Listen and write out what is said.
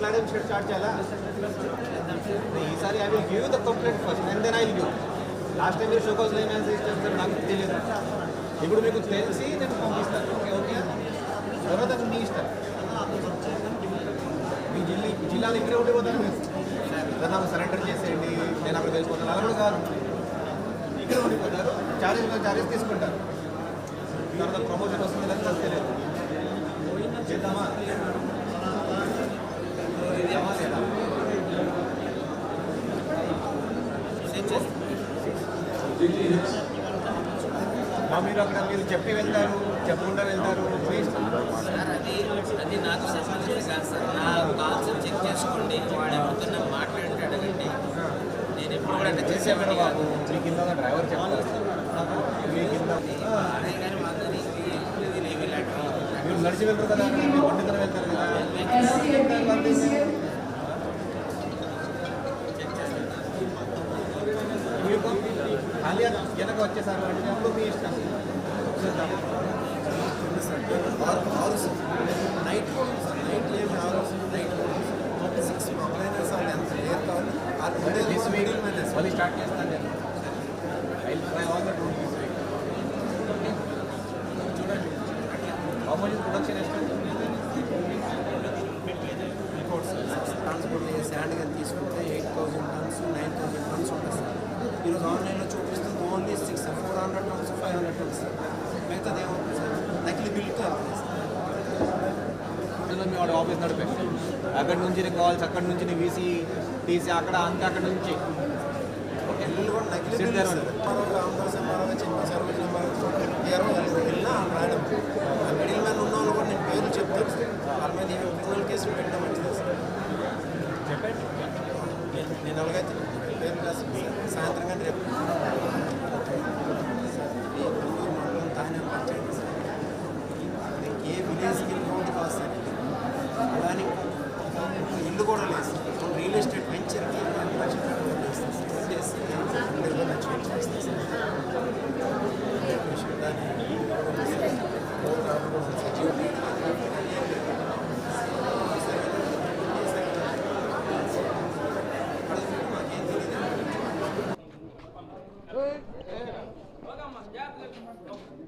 క్లాడెన్ shirt start చేయాలా? ఈసారి I will give the complaint first and then I will give last time మీరు show cause ఏం message చేస్తారు నాకు తెలియదు. ఇప్పుడు మీకు తెలిసి నేను పంపిస్తాను ఓకే ఓకే తర్వాత మీ ఇష్టం. మీ జిల్లా జిల్లాలో ఇక్కడే ఉండిపోతాను నాకు సరెండర్ చేసేయండి. నేను అక్కడ వెళ్ళిపోతాను. అలా కూడా కాదు. ఇక్కడ ఉండిపోతారు. చార్జెస్ చార్జెస్ తీసుకుంటారు. తర్వాత ప్రమోషన్ వస్తుంది లేదా తెలియదు. చేద్దామా? మీరు అక్కడ మీరు చెప్పి వెళ్తారు చెప్పకుండా వెళ్తారు మీ అది అది నాకు సంబంధించి కాదు సార్. నా కాల్స్ చెక్ చేసుకోండి. వాడు ఎవరితో మాట్లాడితే అడగండి నేను ఎప్పుడు కూడా అట్లా చేసే చేసేవాడిని బాబు కాదు. మీ కింద డ్రైవర్ చెప్తారు. మీ కింద. అదే కానీ మీరు నడిచి వెళ్తారు కదా బండితో వెళ్తారు కదా చెక్ చేస్తాను మీరు ఖాళీ వెనక వచ్చేసారు అంటే అప్పుడు మీ ఇష్టం. నైట్ నైట్ ఏమి ఆరు నైట్ సిక్స్ కంప్లైనర్స్ వాళ్ళు ఎంత లేరు కావాలి అంటే దిస్ వీక్ మళ్ళీ స్టార్ట్ చేస్తాను నేను. ఐ ట్రై ఆల్ దట్ చూడండి. How much production expect reports transport sand కానీ తీసుకుంటే four hundred tons five hundred tons మిగతాది ఏమవుతుంది సార్ నకిలీ బిల్లుతో అందులో మీ వాడు ఆఫీస్ నడిపే అక్కడ నుంచి నీ కాల్స్ అక్కడ నుంచి నీ వీసీ టీసీ అక్కడ అంతా అక్కడ నుంచి బిల్లులు కూడా నకిలీ బిల్లు మిడిల్ మ్యాన్ ఉన్న వాళ్ళు కూడా నేను పేర్లు చెప్తాను వాళ్ళ మీద ఏమి ఒరిజినల్ కేసులు పెట్టడం మంచిదే సార్ చెప్పండి నేను అలాగైతే పేరు రాసి సాయంత్రం కానీ రేపు ఏరియాస్కి రోడ్ కాస్ట్ దానికి ఇల్లు కూడా లేదు రియల్ ఎస్టేట్ వెంచర్కి పది లక్షలు చేసి ఇరవై లక్షలు చేస్తాం Hey, hey, hey. Bakalım, gel.